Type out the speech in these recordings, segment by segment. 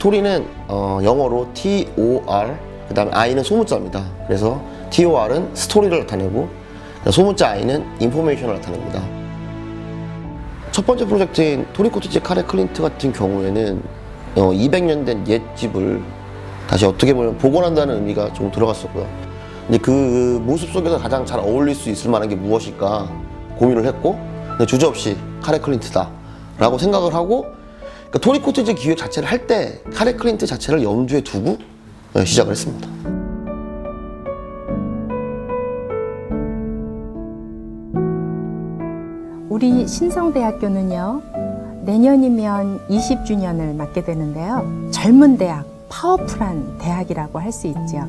토리는 어, 영어로 T-O-R 그 다음에 I는 소문자입니다. 그래서 T-O-R은 스토리를 나타내고 소문자 I는 인포메이션을 나타냅니다. 첫 번째 프로젝트인 토리 코티지 카레 클린트 같은 경우에는 어, 200년 된 옛 집을 다시 어떻게 보면 복원한다는 의미가 좀 들어갔었고요. 근데 그 모습 속에서 가장 잘 어울릴 수 있을 만한 게 무엇일까 고민을 했고 주저없이 카레 클린트다 라고 생각을 하고 그러니까 토리 코티지 기획 자체를 할 때 카레 클린트 자체를 염두에 두고 어, 시작을 했습니다. 우리 신성대학교는요, 내년이면 20주년을 맞게 되는데요. 젊은 대학, 파워풀한 대학이라고 할 수 있죠.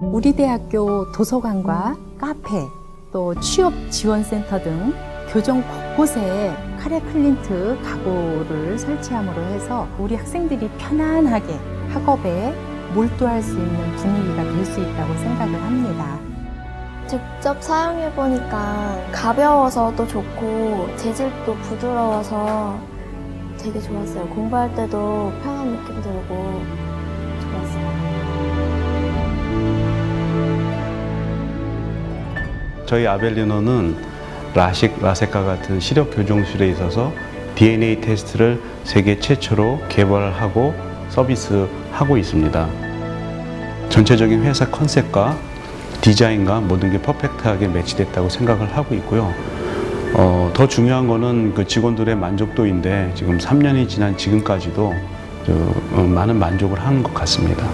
우리 대학교 도서관과 카페, 또 취업 지원센터 등 교정 곳곳에 카레 클린트 가구를 설치함으로 해서 우리 학생들이 편안하게 학업에 몰두할 수 있는 분위기가 될 수 있다고 생각을 합니다. 직접 사용해보니까 가벼워서도 좋고 재질도 부드러워서 되게 좋았어요. 공부할 때도 편한 느낌 들고 좋았어요. 저희 아벨리노는 라식, 라세카 같은 시력 교정술에 있어서 DNA 테스트를 세계 최초로 개발하고 서비스하고 있습니다. 전체적인 회사 컨셉과 디자인과 모든 게 퍼펙트하게 매치됐다고 생각을 하고 있고요. 어, 더 중요한 거는 그 직원들의 만족도인데 지금 3년이 지난 지금까지도 저, 어, 많은 만족을 하는 것 같습니다.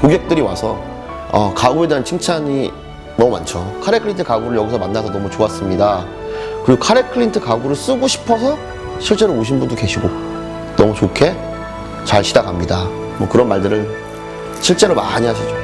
고객들이 와서 어, 가구에 대한 칭찬이 너무 많죠. 카레 클린트 가구를 여기서 만나서 너무 좋았습니다. 그리고 카레 클린트 가구를 쓰고 싶어서 실제로 오신 분도 계시고 너무 좋게 잘 쉬다 갑니다. 뭐 그런 말들을 실제로 많이 하시죠.